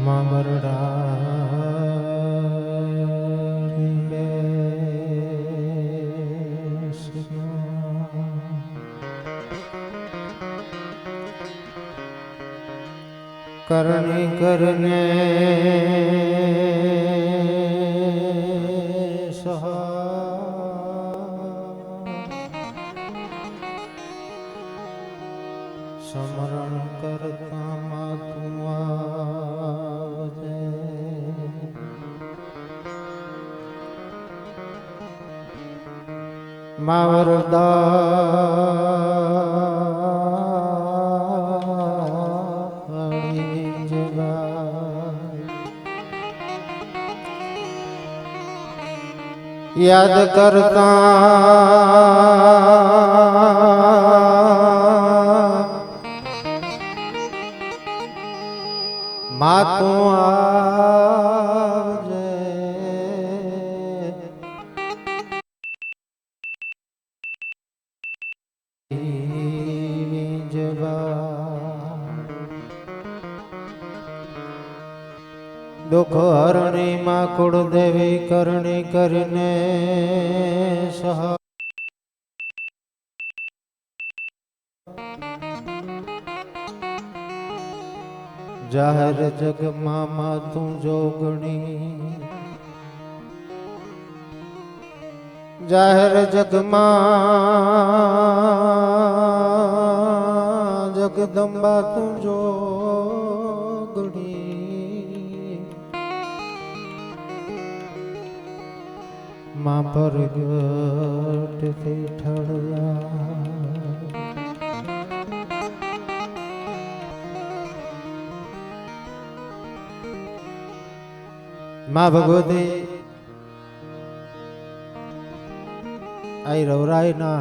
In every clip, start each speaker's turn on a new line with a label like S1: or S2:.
S1: માં બરડા કરણી કરને માવરદા યાદ કરતા માતું આવજે દુઃખ હરણી માં કુળદેવી કરણી કરીને સહ જાહેર જગમાં માતું જોગણી. જાહેર જગમાં જગદંબા તું જોગણી માં પરગટથી ઠળિયા. માં ભગવતી આ રવરાયના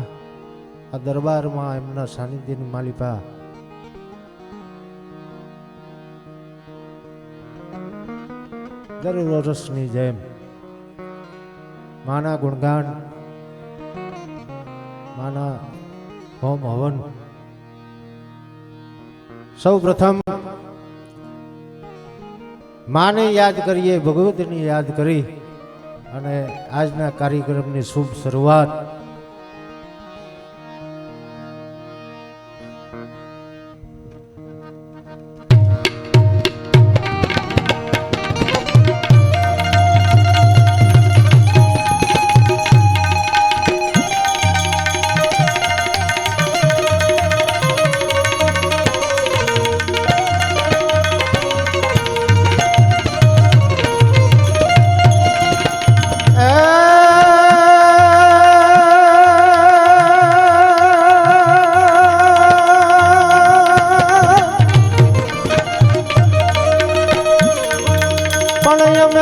S1: આ દરબારમાં એમના સાનિધ્યની માલિપા. દર વર્ષની જેમ માના ગુણગાન, માના હોમ હવન. સૌ પ્રથમ માને યાદ કરીએ, ભગવતની યાદ કરી અને આજના કાર્યક્રમની શુભ શરૂઆત.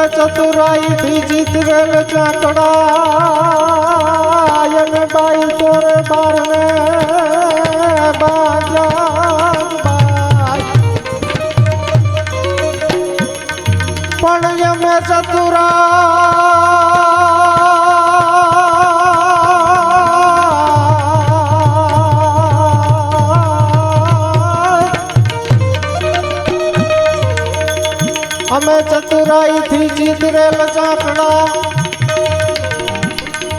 S1: ચતુરાઈ થી જીતવેલ ચાકડા બાઈ તોરે બારને પણ યમે ચતુરા અમે ચતુરાઈ થી જીતરેલ ચાકડા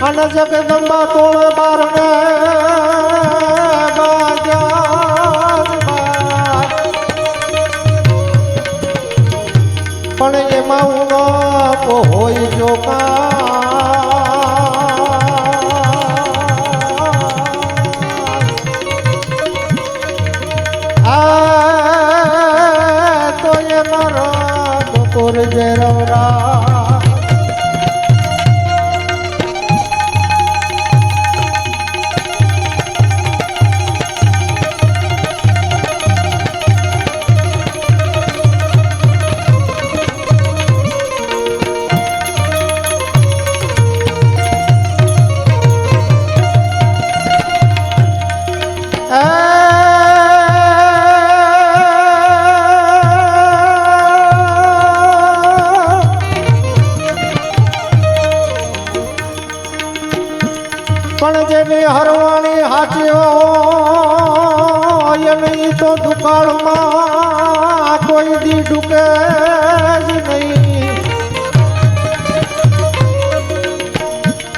S1: અને જગદંબા તોળ બારને જે પણ જેની હરવાણી હાચી હોય નહીં તો દુકાળમાં કોઈ દી ડૂકે જ નહીં.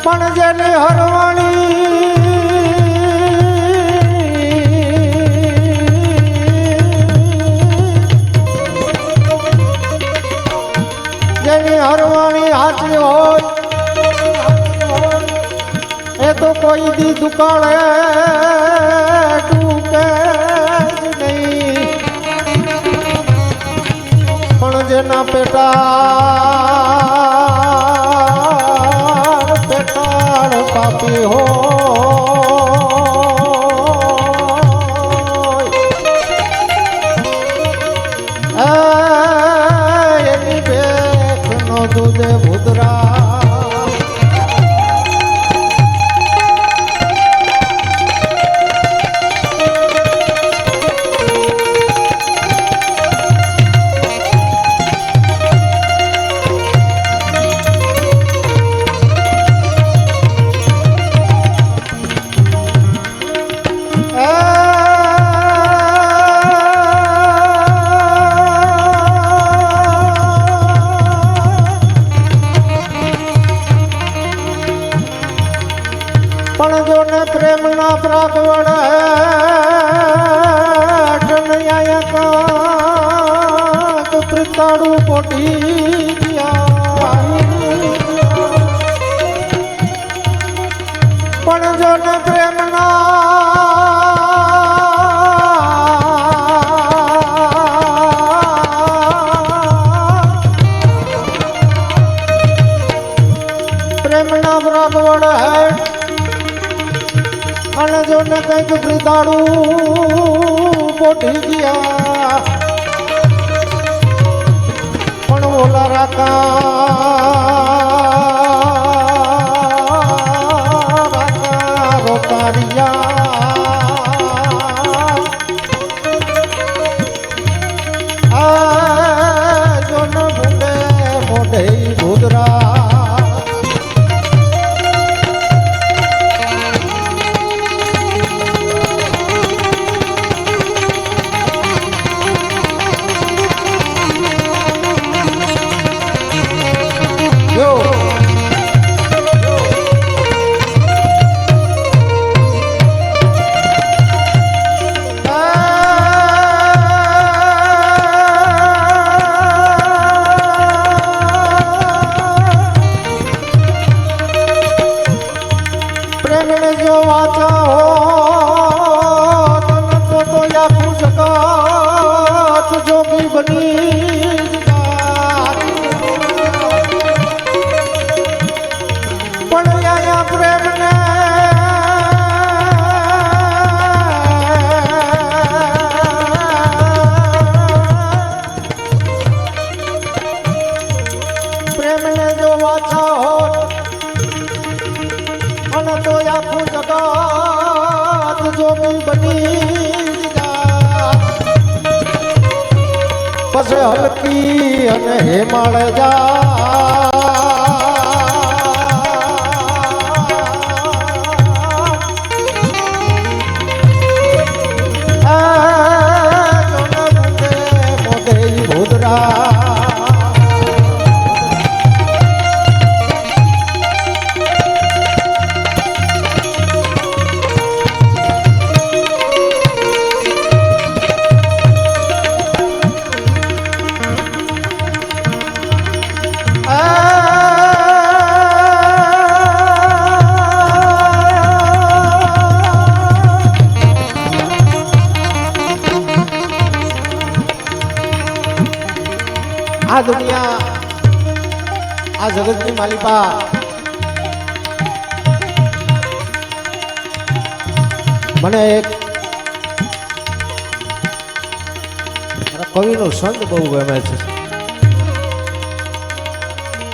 S1: પણ જેની હરવાણી જેની હરવાણી હાચી હોય તો કોઈ દી દુકાળે જ નહીં. પણ જેના પેટાળ પ્રિતાડું પોટી પણ જો ને પ્રેમ પ્રેમના પ્રાગ વડે અને જો ને કંઈક પ્રિતાડું પોટી ગયા. আকাশ આયા પ્રેમને પ્રેમને જો વાછા હોત, અને તો આખું જગત જોગી બની. પછી હલકી અને હેમાળ જા આ દુનિયા, આ જગતની માલિકા. મને એક કવિનો સંત બહુ ગમે છે.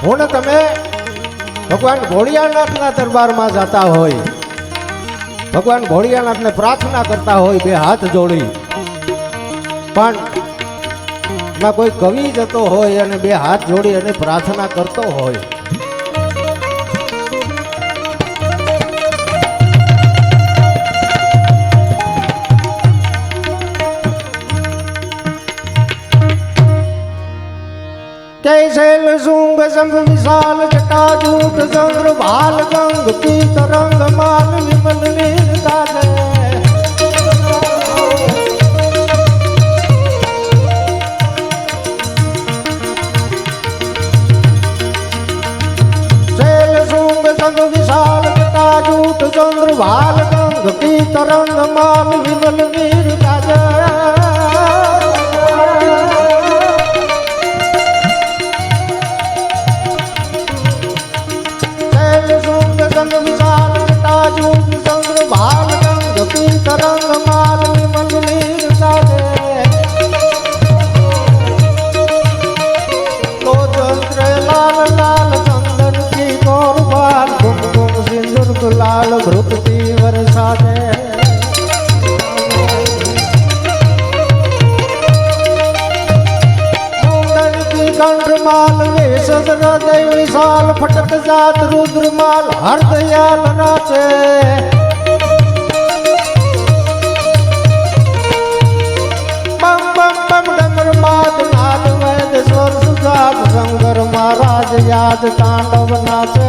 S1: હું ને તમે ભગવાન ભોળિયાનાથના દરબારમાં જતા હોય, ભગવાન ભોળિયાનાથને પ્રાર્થના કરતા હોય, બે હાથ જોડી. પણ માં કોઈ કવિ જતો હોય અને બે હાથ જોડી અને પ્રાર્થના કરતો હોય. જૈસેલ શુંગ સંગ વિશાલ જટા જૂટ ચંદ્ર ભાલ ગંગ પીત રંગ માલ વિમલ નીર ચંદ્ર ભાલ ગંગ પી તરંગ માલ વિમલ નીર કાળ વૃત્તિ વરસાદે કંઠમાલ વેશદ હૃદય વિશાલ ફટક જાત રુદ્રમાલ હર્દયાલ નાચે. શંકર મહારાજ યાદ તાંડવ નાચે.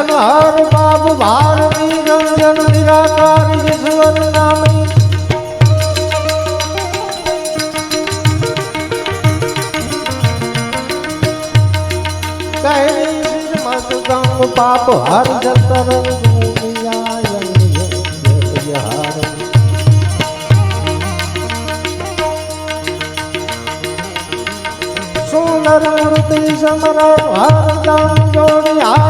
S1: ભજન હાર પાપ ભાર નિરંજન નિરાકાર ઈશ્વર નામી પાપ હર જતર હાર. સુંદર મૂર્તિ સમર હર દમ જોડી હાથ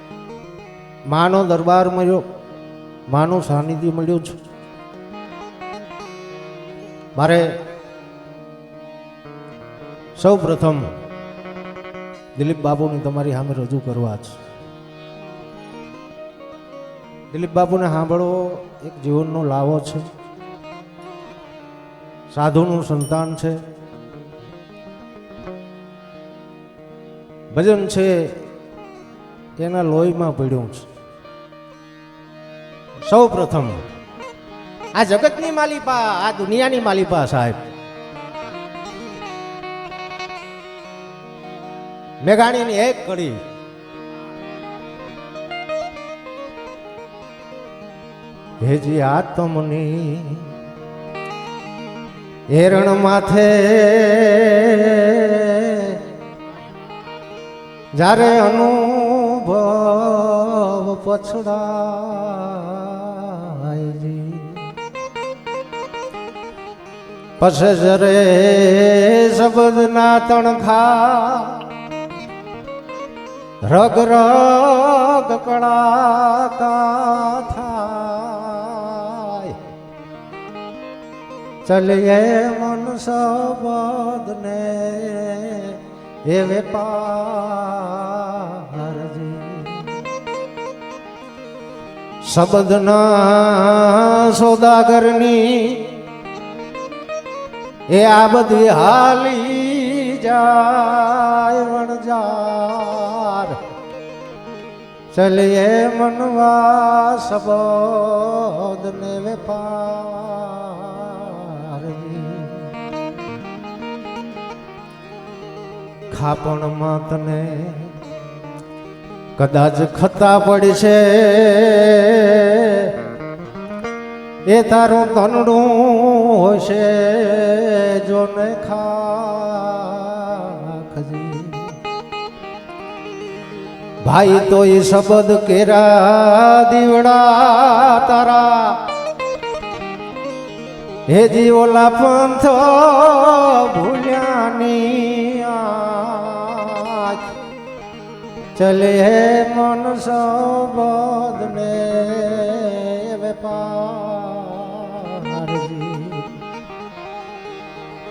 S1: માનો દરબાર મળ્યો, માનું સાનિધ્ય મળ્યું છે મારે સૌ પ્રથમ દિલીપ બાબુને તમારી સામે રજૂ કરવા છે. દિલીપ બાબુને સાંભળવો એક જીવનનો લાવો છે. સાધુનું સંતાન છે. ભજન છે, એના લોહીમાં પડ્યું છે. સૌ પ્રથમ આ જગતની માલિપા આ દુનિયાની માલિપા સાહેબ. મેઘાણીની એક કડી. હેજી આત્મની હેરણ માથે જ્યારે અનુભવ પછડાયજી પછી જરે શબ્દના તણખા રગ રગ કળાકા થાય. ચલીએ મન શબ્દને એ વેપારજી. શબ્દના સોદાગરની એ આ બધી હાલી જાય વણજાર ચલીએ મનવા શબ્દ ને વેપાર. ખાપણમાં તને કદાચ ખતા પડશે. એ તારું તનડું હશે જો ને ખાખજી ભાઈ તો એ શબ્દ કેરા દીવડા તારા. હે જીવોલા પંથ ભૂલ્યાની ચલે મન સબદ ને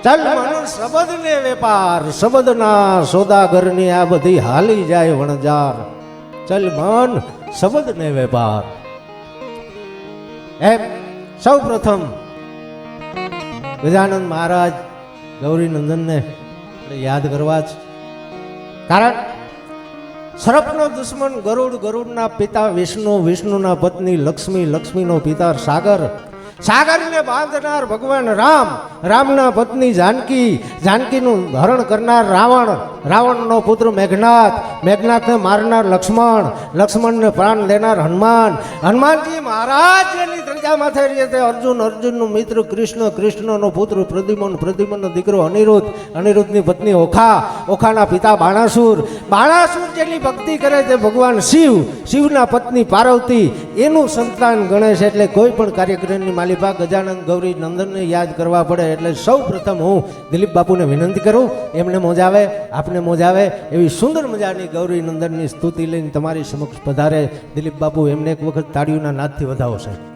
S1: ચાલ મન શબ્દ ને વેપાર, શબ્દના સોદાગરની આ બધી હાલી જાય વણજાર. ચલ મન શબ્દ ને વેપાર. એમ સૌ પ્રથમ ગજાનંદ મહારાજ ગૌરીનંદનને આપણે યાદ કરવા જ. કારણ સર્પનો દુશ્મન ગરુડ ગરુડના પિતા વિષ્ણુ, વિષ્ણુના પત્ની લક્ષ્મી, લક્ષ્મીનો પિતા સાગર સાગરને બાંધનાર ભગવાન રામ, રામના પત્ની જાનકી, જાનકીનું હરણ કરનાર રાવણ, રાવણનો પુત્ર મેઘનાથ, મેઘનાથને મારનાર લક્ષ્મણ, લક્ષ્મણને પ્રાણ દેનાર હનુમાન. હનુમાનજી મહારાજ જેની થઈ રહીએ તે અર્જુન, અર્જુનનું મિત્ર કૃષ્ણ, કૃષ્ણનો પુત્ર પ્રદ્યુમન, પ્રદ્યુમનનો દીકરો અનિરુદ્ધ, અનિરુદ્ધની પત્ની ઓખા, ઓખાના પિતા બાણાસુર. બાણાસુર જેની ભક્તિ કરે તે ભગવાન શિવ, શિવના પત્ની પાર્વતી, એનું સંતાન ગણેશ એટલે કોઈ પણ કાર્યક્રમની માલિકા ગજાનંદ ગૌરી નંદનને યાદ કરવા પડે એટલે સૌ પ્રથમ હું દિલીપ બાપુને વિનંતી કરું, એમને મોજાવે આપને મોજાવે એવી સુંદર મજાની ગૌરી નંદનની સ્તુતિ લઈને તમારી સમક્ષ પધારે દિલીપ બાપુ, એમને એક વખત તાળીઓના નાદથી વધાવો સાહેબ.